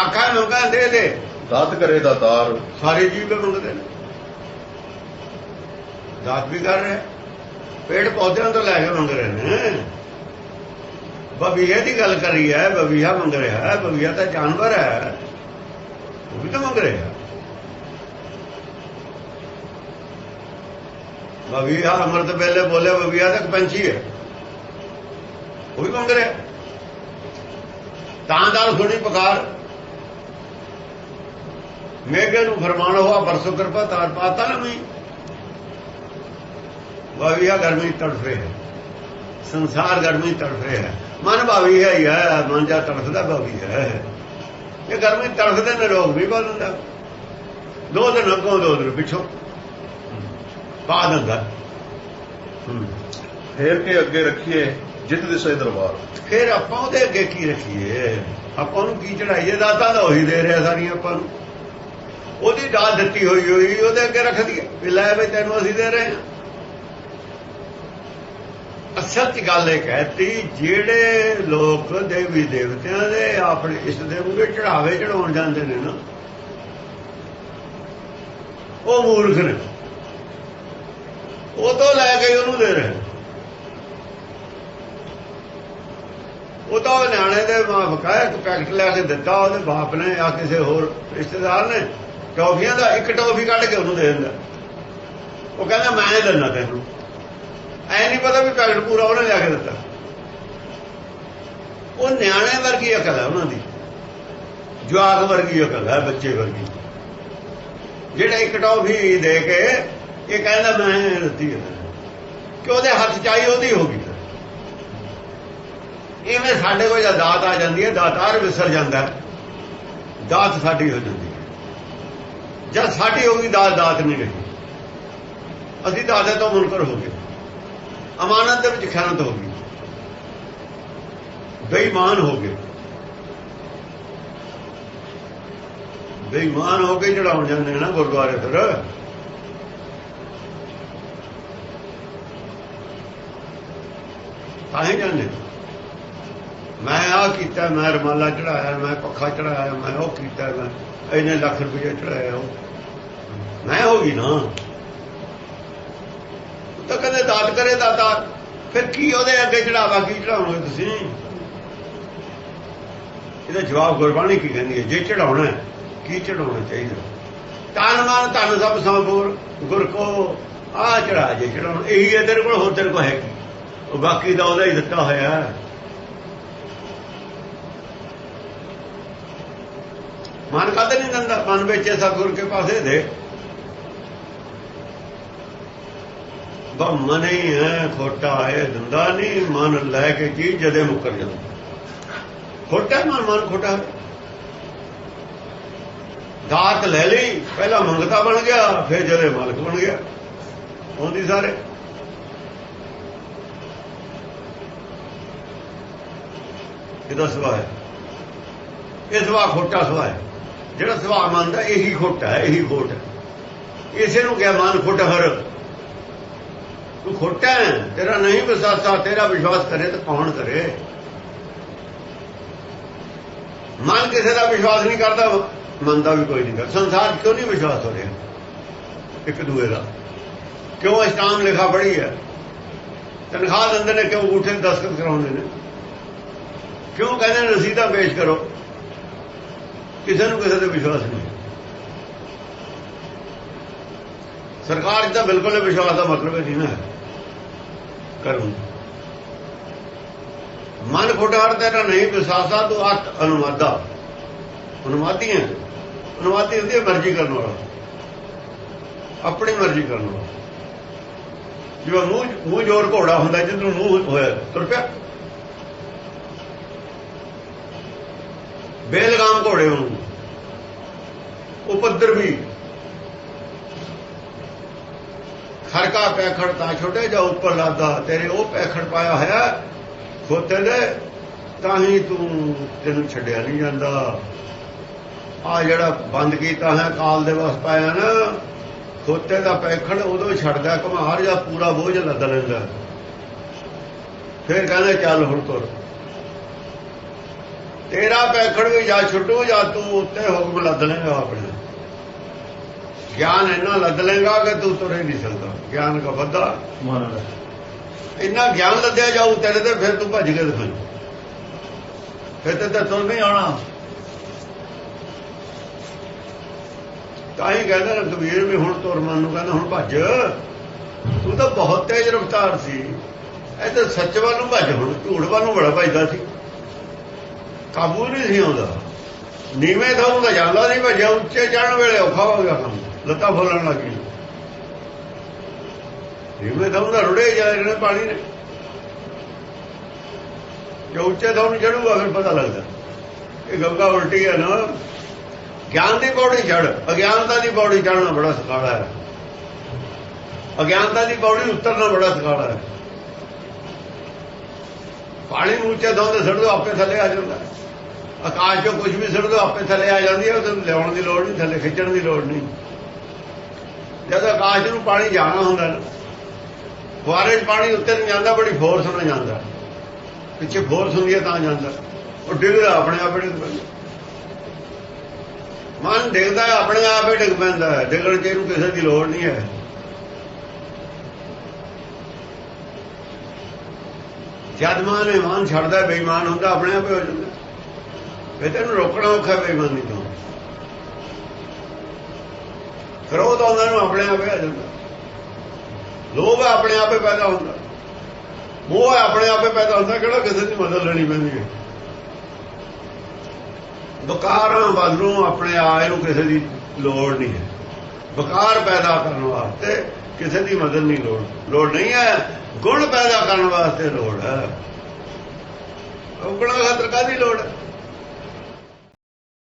ਆਖਾ ਮੰਗਾ ਦੇ ਦੇ ਦਾਤ ਕਰੇ ਦਾਤਾਰ ਸਾਰੇ ਜੀਵ ਵੀ ਮੰਗਦੇ ਨੇ। ਦਾਤ ਵੀ ਕਰ ਰਹੇ। ਪੇੜ ਪੌਦਿਆਂ ਤੋਂ ਲੈ ਕੇ ਮੰਗ ਰਹੇ ਨੇ। ਬਬੀਏ ਦੀ ਗੱਲ ਕਰੀ ਹੈ ਬਬੀਆ ਮੰਗ ਰਿਹਾ ਹੈ ਬਬੀਆ ਤਾਂ ਜਾਨਵਰ ਹੈ। ਉਹ ਵੀ ਤਾਂ ਮੰਗ ਰਿਹਾ ਬਬੀਆ ਅਮਰਤ ਵੇਲੇ ਬੋਲੇ ਬਬੀਆ ਤਾਂ ਪੰਛੀ ਹੈ। ਉਹ ਵੀ ਮੰਗ ਰਿਹਾ। ਤਾਂ ਨਾਲ ਸੁਣੀ ਪੁਕਾਰ ਮੇਘੇ ਨੂੰ ਫਰਮਾਨ ਹੋਆ ਬਰਸੋ ਕਿਰਪਾ ਤਾਰ ਪਾਤਾ ਨਾ ਮੀ ਭਾਵੀਆ ਗਰਮੀ ਤੜਫੇ ਹੈ। ਸੰਸਾਰ ਗਰਮੀ ਤੜਫੇ ਹੈ। ਮਨ ਭਾਵੀ ਹੈ ਹੈ ਮਨ ਜਾ ਤੜਫਦਾ ਭਾਵੀ ਹੈ। ਇਹ ਗਰਮੀ ਤੜਫਦੇ ਨੇ ਰੋਗ ਵੀ ਬਲ ਹੁੰਦਾ ਦੋ ਦਿਨ ਅੱਗੋਂ ਦੋ ਦਿਨ ਪਿੱਛੋਂ। ਦਿੰਦਾ। ਹੂੰ। ਫੇਰ ਕੇ ਅੱਗੇ ਰੱਖੀਏ ਜਿੱਤ ਦਿਸੇ ਦਰਬਾਰ। ਫਿਰ ਆਪਾਂ ਉਹਦੇ ਅੱਗੇ ਕੀ ਰੱਖੀਏ? ਆਪਾਂ ਨੂੰ ਕੀ ਚੜਾਈਏ ਦਾਤਾ ਦਾ ਉਹੀ ਦੇ ਰਿਹਾ ਸਾਰੀਆਂ ਆਪਾਂ ਨੂੰ। ਉਹਦੀ ਦਾਤ ਦਿੱਤੀ ਹੋਈ ਹੋਈ, ਉਹਦੇ ਅੱਗੇ ਰੱਖ ਦਈਏ ਵੀ ਲੈ ਵੀ ਤੈਨੂੰ ਅਸੀਂ ਦੇ ਰਹੇ ਹਾਂ। ਅਸਲ ਚ ਗੱਲ ਇਹ ਕਹਿਤੀ, ਜਿਹੜੇ ਲੋਕ ਦੇਵੀ ਦੇਵਤਿਆਂ ਦੇ ਆਪਣੇ ਇਸ਼ਟ ਦੇ ਮੂਹਰੇ ਚੜਾਵੇ ਚੜਾਉਣ ਜਾਂਦੇ ਨੇ ਨਾ, ਉਹ ਮੂਰਖ ਨੇ। ਉਹ ਤੋਂ ਲੈ ਕੇ ਉਹਨੂੰ ਦੇ ਰਹੇ ਉਹ ਤਾਂ ਉਹ ਨਿਆਣੇ ਦੇ ਮਾਫ ਕਾ ਇੱਕ ਪੈਕਟ ਲੈ ਕੇ ਦਿੱਤਾ, ਉਹਦੇ ਬਾਪ ਨੇ ਜਾਂ ਕਿਸੇ ਹੋਰ ਰਿਸ਼ਤੇਦਾਰ ਨੇ। ਟੌਫੀਆਂ ਦਾ ਇੱਕ ਟੌਫੀ ਕੱਢ ਕੇ ਉਹਨੂੰ ਦੇ ਦਿੰਦਾ। ਉਹ ਕਹਿੰਦਾ, ਮੈਂ ਦਿੰਦਾ ਤੈਨੂੰ। ਐ ਨਹੀਂ ਪਤਾ ਵੀ ਪੈਕਟ ਪੂਰਾ ਉਹਨੇ ਲਿਆ ਕੇ ਦਿੱਤਾ। ਉਹ ਨਿਆਣੇ ਵਰਗੀ ਅਕਲ ਹੈ ਉਹਨਾਂ ਦੀ। ਜਵਾਕ ਵਰਗੀ ਅਕਲ ਹੈ, ਬੱਚੇ ਵਰਗੀ। ਜਿਹੜਾ ਇੱਕ ਟੌਫੀ ਦੇ ਕੇ ਇਹ ਕਹਿੰਦਾ, ਮੈਂ ਦਿੱਤੀ ਹੈ ਕਿ ਉਹਦੇ ਹੱਥ ਚਾਈ ਉਹਦੀ ਹੋ ਗਈ ਇਵੇਂ ਸਾਡੇ ਕੋਲ ਜਦ ਦਾਤ ਆ ਜਾਂਦੀ ਹੈ ਦਾਤਾਰ ਵਿਸਰ ਜਾਂਦਾ ਦਾਤ ਸਾਡੀ ਹੋ ਜਾਂਦੀ ਜਦ ਸਾਡੀ ਹੋ ਗਈ ਦਾਤ ਦਾਤ ਨਹੀਂ ਰਹੀ। ਅਸੀਂ ਦਾਦੇ ਤੋਂ ਮੁਨਕਰ ਹੋ ਗਏ। ਅਮਾਨਤ ਦੇ ਵਿੱਚ ਖਿਆਨਤ ਹੋ ਗਈ। ਬੇਈਮਾਨ ਹੋ ਗਏ। ਬੇਈਮਾਨ ਹੋ ਕੇ ਚੜਾਉਣ ਜਾਂਦੇ ਨੇ ਨਾ ਗੁਰਦੁਆਰੇ ਫਿਰ। ਤਾਂ ਹੀ ਜਾਂਦੇ। ਮੈਂ ਆ ਕੀਤਾ, ਮੈਂ ਰਮਾਲਾ ਚੜਾਇਆ ਮੈਂ ਪੱਖਾ ਚੜਾਇਆ ਮੈਂ ਉਹ ਕੀਤਾ, ਮੈਂ ਇਹਨੇ ਲੱਖ ਰੁਪਏ ਚੜਾਇਆ ਉਹ। ਮੈਂ ਹੋ ਗਈ ਨਾ। ਤਾਂ ਕਹਿੰਦੇ ਦਾਤ ਕਰੇ ਦਾਤਾ, ਫਿਰ ਕੀ ਉਹਦੇ ਅੱਗੇ ਚੜਾਵਾ ਕੀ ਚੜਾਉਣਗੇ ਤੁਸੀਂ? ਇਹਦਾ ਜਵਾਬ ਗੁਰਬਾਣੀ ਕੀ ਕਹਿੰਦੀ ਹੈ? ਜੇ ਚੜਾਉਣਾ ਕੀ ਚੜਾਉਣਾ ਚਾਹੀਦਾ? ਤਨ ਮਨ ਧਨ ਸਭ ਸੰਪੂਰ, ਗੁਰ ਕੋ ਆ ਚੜਾ ਜੇ ਚੜਾਉਣਾ ਇਹੀ ਹੈ ਤੇਰੇ ਕੋਲ, ਹੋਰ ਤੇਰੇ ਕੋਲ ਹੈ ਕੀ? ਉਹ ਬਾਕੀ ਦਾ ਉਹਦਾ ਹੀ ਦਿੱਤਾ ਹੋਇਆ। ਮਨ ਕਦੇ ਨਹੀਂ ਦਿੰਦਾ, ਮਨ ਵਿੱਚ ਸਤਿਗੁਰ ਕੇ ਪਾਸੇ ਦੇ। ਬਾ ਮਨ ਹੀ ਹੈ ਖੋਟਾ ਹੈ ਦਿੰਦਾ ਨਹੀਂ, ਮਨ ਲੈ ਕੇ ਕੀ ਜਦੇ ਮੁੱਕਰ ਜਾਂਦਾ। ਖੋਟਾ ਮਨ ਮਨ ਖੋਟਾ ਦਾਤ ਲੈ ਲਈ, ਪਹਿਲਾਂ ਮੰਗਤਾ ਬਣ ਗਿਆ, ਫਿਰ ਜਦੇ ਮਾਲਕ ਬਣ ਗਿਆ। ਹੁੰਦੀ ਸਾਰੇ। ਇਹਦਾ ਸੁਭਾਅ ਹੈ। ਇਹ ਸੁਭਾਅ ਖੋਟਾ ਸੁਭਾਅ ਹੈ। ਜਿਹੜਾ ਸੁਭਾਅ ਮੰਨਦਾ, ਇਹੀ ਖੋਟਾ ਹੈ, ਇਹੀ ਖੋਟ। ਹੈ ਇਸੇ ਨੂੰ ਕਿਹਾ, ਮਨ ਖੁੱਟ ਹਰ। ਤੂੰ ਖੋਟਾ ਹੈ, ਤੇਰਾ ਨਹੀਂ ਵਿਸ਼ਵਾਸਾ ਤੇਰਾ ਵਿਸ਼ਵਾਸ ਕਰੇ ਤਾਂ ਕੌਣ ਕਰੇ? ਮਨ ਕਿਸੇ ਦਾ ਵਿਸ਼ਵਾਸ ਨਹੀਂ ਕਰਦਾ, ਮੰਨਦਾ ਵੀ ਕੋਈ ਨਹੀਂ ਕਰਦਾ ਸੰਸਾਰ 'ਚ ਕਿਉਂ ਨਹੀਂ ਵਿਸ਼ਵਾਸ ਹੋ ਰਿਹਾ? ਇੱਕ ਦੂਏ ਦਾ। ਕਿਉਂ ਇਸਲਾਮ ਲਿਖਾ ਪੜੀ ਹੈ? ਤਨਖਾਹ ਦਿੰਦੇ ਨੇ, ਕਿਉਂ ਅੰਗੂਠੇ ਦਸਤਖਤ ਕਰਾਉਂਦੇ ਨੇ? ਕਿਉਂ ਕਹਿੰਦੇ ਨੇ, ਰਸੀਦਾਂ ਪੇਸ਼ ਕਰੋ? ਕਿਸੇ ਨੂੰ ਕਿਸੇ ਤੇ ਵਿਸ਼ਵਾਸ ਨਹੀਂ। ਸਰਕਾਰ 'ਚ ਬਿਲਕੁਲ ਵਿਸ਼ਵਾਸ ਦਾ ਮਤਲਬ ਹੀ ਨਹੀਂ ਨਾ ਕਰੂੰ। ਮਨ ਖੋਟਾੜ ਤੇਰਾ ਨਹੀਂ, ਵਿਸ਼ਵਾਸਾ ਤੂੰ ਅਤ ਅਨੁਵਾਦਾ। ਅਨੁਵਾਦੀ ਹੈ। ਅਨੁਵਾਦੀ ਹੁੰਦੀ ਹੈ ਮਰਜ਼ੀ ਕਰਨ ਵਾਲਾ। ਆਪਣੀ ਮਰਜ਼ੀ ਕਰਨ ਵਾਲਾ। ਜਿਵੇਂ ਮੂੰਹ ਮੂੰਹ ਜੋਰ ਘੋੜਾ ਹੁੰਦਾ ਜਿੱਦੋਂ ਮੂੰਹ ਹੋਇਆ, ਤੁਰ ਪਿਆ। ਬੇਲਗਾਮ ਘੋੜੇ ਨੂੰ ਉਪਦਰ ਵੀ ਖੜਕਾ ਪੈਖੜ ਤਾਂ ਛੋਟੇ ਜਾਂ ਉੱਪਰ ਲਾਦਾ, ਤੇਰੇ ਉਹ ਪੈਖੜ ਪਾਇਆ ਹੋਇਆ ਖੋਤੇ ਨੇ ਤਾਂ ਹੀ ਤੂੰ ਤੈਨੂੰ ਛੱਡਿਆ ਨਹੀਂ ਜਾਂਦਾ। ਆ ਜਿਹੜਾ ਬੰਦ ਕੀਤਾ ਹੈ, ਕਾਲ ਦੇ ਵਸ ਪਾਇਆ ਨਾ ਖੋਤੇ ਦਾ ਪੈਖੜ ਉਦੋਂ ਛੱਡਦਾ, ਘਮਾਰ ਜਾਂ ਪੂਰਾ ਬੋਝ ਲੱਦ ਲੈਂਦਾ। ਫਿਰ ਕਹਿੰਦਾ, ਚੱਲ ਹੁਣ ਤੁਰ। ਤੇਰਾ ਪੈਖੜ ਵੀ ਜਾ ਛੁੱਟੂ ਜਾਂ ਤੂੰ ਉੱਤੇ ਹੁਕਮ ਲੱਦ ਲੇਗਾ ਆਪਣੇ। ਗਿਆਨ ਇੰਨਾ ਲੱਦ ਲੇਗਾ ਕਿ ਤੂੰ ਤੁਰੇ ਨਹੀਂ ਸਕਦਾ। ਗਿਆਨ ਦਾ ਵੱਧਾ। ਇੰਨਾ ਗਿਆਨ ਲੱਦਿਆ ਜਾਊ ਤੇਰੇ ਤੇ ਫਿਰ ਤੂੰ ਭੱਜ ਕੇ ਦਿਖਾਈ ਫਿਰ ਤੇ ਤੇ ਤੁਰ ਨਹੀਂ ਆਉਣਾ। ਤਾਂ ਹੀ ਕਹਿੰਦਾ ਕਬੀਰ ਵੀ ਹੁਣ ਤੁਰ ਮਨ ਨੂੰ ਕਹਿੰਦਾ ਹੁਣ ਭੱਜ। ਤੂੰ ਤਾਂ ਬਹੁਤ ਤੇਜ਼ ਰਫ਼ਤਾਰ ਸੀ। ਇਹ ਤਾਂ ਸੱਚ ਵੱਲ ਨੂੰ ਭੱਜ ਹੁਣ ਝੂਠ ਵੱਲ ਨੂੰ ਬੜਾ ਭੱਜਦਾ ਸੀ। ਕਾਬੂ ਨਹੀਂ ਸੀ ਆਉਂਦਾ। ਨੀਵੇਂ ਥਾਂ ਤਾਂ ਜਾਂਦਾ ਨਹੀਂ ਭੱਜਿਆ ਉੱਚੇ ਚੜਨ ਵੇਲੇ ਔਖਾ ਹੋ ਗਿਆ ਕੰਮ। ਲੱਤਾਂ ਫੁੱਲਣ ਲੱਗੀ ਨੀਵੇਂ ਥਾਂ ਦਾ ਰੁੜੇ ਜਾ ਰਹੇ ਪਾਣੀ ਨੇ ਜੇ ਉੱਚੇ ਥਾਂ ਨੂੰ ਚੜੂਗਾ ਫਿਰ ਪਤਾ ਲੱਗਦਾ। ਇਹ ਗੰਗਾ ਉਲਟੀ ਹੈ ਨਾ। ਗਿਆਨ ਦੀ ਪੌੜੀ ਚੜ ਅਗਿਆਨਤਾ ਦੀ ਪੌੜੀ ਚੜਨਾ ਬੜਾ ਸਖਾਲਾ ਹੈ। ਅਗਿਆਨਤਾ ਦੀ ਪੌੜੀ ਉਤਰਨਾ ਬੜਾ ਸਖਾਲਾ ਹੈ। ਪਾਣੀ ਨੂੰ ਉੱਚੇ ਥਾਂ ਤੇ ਸੜ ਦੋ ਆਪੇ ਥੱਲੇ ਆ ਜਾਂਦਾ। ਆਕਾਸ਼ ਚੋਂ ਕੁਝ ਵੀ ਸੜ ਦੋ ਆਪੇ ਥੱਲੇ ਆ ਜਾਂਦੀ ਹੈ ਉਹਨੂੰ ਲਿਆਉਣ ਦੀ ਲੋੜ ਨਹੀਂ, ਥੱਲੇ ਖਿੱਚਣ ਦੀ ਲੋੜ ਨਹੀਂ। ਜਦ ਆਕਾਸ਼ ਨੂੰ ਪਾਣੀ ਜਾਣਾ ਹੁੰਦਾ ਨਾ, ਫੁਆਰੇ 'ਚ ਪਾਣੀ ਉੱਤੇ ਨਹੀਂ ਜਾਂਦਾ, ਬੜੀ ਫੋਰਸ ਨਾਲ ਜਾਂਦਾ। ਪਿੱਛੇ ਫੋਰਸ ਹੁੰਦੀ ਹੈ ਤਾਂ ਜਾਂਦਾ। ਉਹ ਡਿੱਗਦਾ ਆਪਣੇ ਆਪ ਹੀ ਡਿੱਗ ਪੈਂਦਾ। ਮਨ ਡਿੱਗਦਾ, ਆਪਣੇ ਆਪ ਹੀ ਡਿੱਗ ਪੈਂਦਾ। ਡਿੱਗਣ ਚ ਇਹਨੂੰ ਕਿਸੇ ਦੀ ਲੋੜ ਨਹੀਂ ਹੈ। ਜਦ ਮਨ ਇਮਾਨ ਛੱਡਦਾ, ਬੇਈਮਾਨ ਹੁੰਦਾ, ਆਪਣੇ ਆਪ ਹੋ ਜਾਂਦਾ। ਇਹ ਤੈਨੂੰ ਰੋਕਣਾ ਔਖਾ ਬੇਈਮਾਨੀ ਤੋਂ। ਕ੍ਰੋਧ ਆਉਂਦਾ ਨੂੰ ਆਪਣੇ ਆਪ ਆ ਜਾਂਦਾ। ਲੋਭ ਆਪਣੇ ਆਪੇ ਪੈਦਾ ਹੁੰਦਾ। ਮੋਹ ਆਪਣੇ ਆਪੇ ਪੈਦਾ ਹੁੰਦਾ, ਕਿਹੜਾ ਕਿਸੇ ਦੀ ਮਦਦ ਲੈਣੀ ਪੈਂਦੀ ਹੈ? ਬਕਾਰਾਂ ਬਦਲੋਂ ਆਪਣੇ ਆਏ ਨੂੰ ਕਿਸੇ ਦੀ ਲੋੜ ਨਹੀਂ ਹੈ। ਬਕਾਰ ਪੈਦਾ ਕਰਨ ਵਾਸਤੇ ਕਿਸੇ ਦੀ ਮਦਦ ਨਹੀਂ ਲੋੜ। ਲੋੜ ਨਹੀਂ ਹੈ। ਗੁਣ ਪੈਦਾ ਕਰਨ ਵਾਸਤੇ ਲੋੜ ਹੈ। ਔਗਣਾ ਖਾਤਰ ਕਾਦੀ ਲੋੜ ਹੈ?